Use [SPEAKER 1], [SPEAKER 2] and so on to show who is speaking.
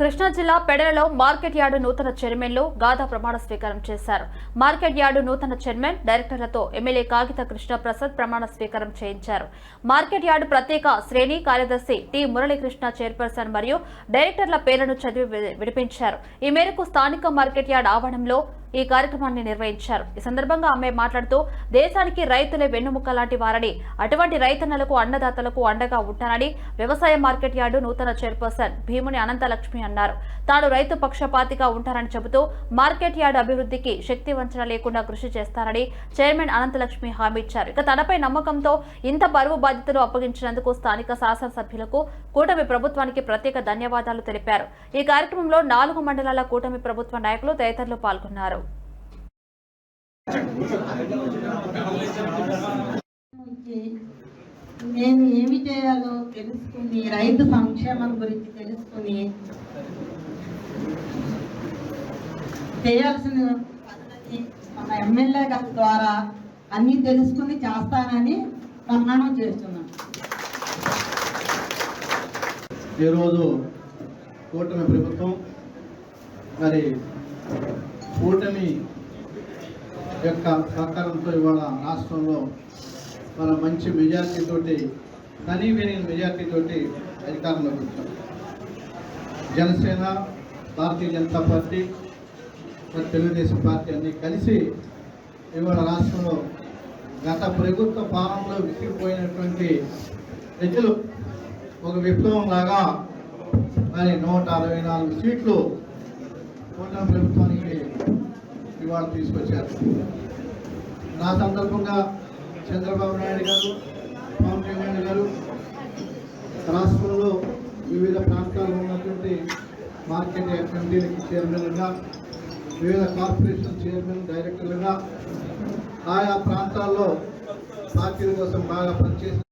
[SPEAKER 1] కృష్ణా జిల్లా పెడలలో market yard నూతన చైర్మన్లు గాథా ప్రమాణ స్వీకారం చేశారు. మార్కెట్ యార్డు నూతన చైర్మన్ డైరెక్టర్లతో ఎమ్మెల్యే కాగిత కృష్ణప్రసాద్ ప్రమాణ స్వీకారం చేయించారు. మార్కెట్ యార్డు ప్రత్యేక శ్రేణి కార్యదర్శి టి. మురళీకృష్ణ చైర్పర్సన్ మరియు డైరెక్టర్ల పేర్లను చదివి విడిపించారు. ఈ మేరకు స్థానిక మార్కెట్ యార్డ్ ఆవరణంలో ఈ కార్యక్రమాన్ని నిర్వహించారు. ఈ సందర్భంగా ఆమె మాట్లాడుతూ దేశానికి రైతులే వెన్నుముక్క లాంటి వారని అటువంటి రైతన్నలకు అన్నదాతలకు అండగా ఉంటానని వ్యవసాయ మార్కెట్ యార్డు నూతన చైర్పర్సన్ భీముని అనంతలక్ష్మి అన్నారు. తాను రైతు పక్షపాతిగా ఉంటానని చెబుతూ మార్కెట్ యార్డు అభివృద్ధికి శక్తి వంచన లేకుండా కృషి చేస్తానని చైర్మన్ అనంతలక్ష్మి హామీ ఇచ్చారు. ఇక తనపై నమ్మకంతో ఇంత బరువు బాధ్యతలు అప్పగించినందుకు స్థానిక శాసనసభ్యులకు కూటమి ప్రభుత్వానికి ప్రత్యేక ధన్యవాదాలు తెలిపారు. ఈ కార్యక్రమంలో నాలుగు మండలాల కూటమి ప్రభుత్వ నాయకులు తదితరులు పాల్గొన్నారు.
[SPEAKER 2] నేను ఏమి చేయాలో తెలుసుకుని రైతు సంక్షేమం గురించి తెలుసుకుని చేయాల్సిన మన ఎమ్మెల్యే గారి ద్వారా అన్నీ తెలుసుకుని చేస్తానని ప్రమాణం చేస్తున్నాను.
[SPEAKER 3] ఈరోజు కూటమి ప్రభుత్వం మరి కూటమి యొక్క సహకారంతో ఇవాళ రాష్ట్రంలో మన మంచి మెజార్టీ తోటి కనీ విని మెజార్టీ తోటి అధికారంలోకి వచ్చాం. జనసేన భారతీయ జనతా పార్టీ మరి తెలుగుదేశం పార్టీ అన్నీ కలిసి ఇవాళ రాష్ట్రంలో గత ప్రభుత్వ పాలనలో విసిగిపోయినటువంటి ప్రజలు ఒక విప్లవం లాగా మరి నూట అరవై నాలుగు సీట్లు కూటమి ప్రభుత్వానికి ఇవాళ తీసుకొచ్చారు. నా సందర్భంగా చంద్రబాబు నాయుడు గారు పవన్ కళ్యాణ్ గారు రాష్ట్రంలో వివిధ ప్రాంతాల్లో ఉన్నటువంటి మార్కెట్ కమిటీలకి చైర్మన్గా వివిధ కార్పొరేషన్ చైర్మన్ డైరెక్టర్లుగా ఆయా ప్రాంతాల్లో పార్టీల కోసం బాగా పనిచేసి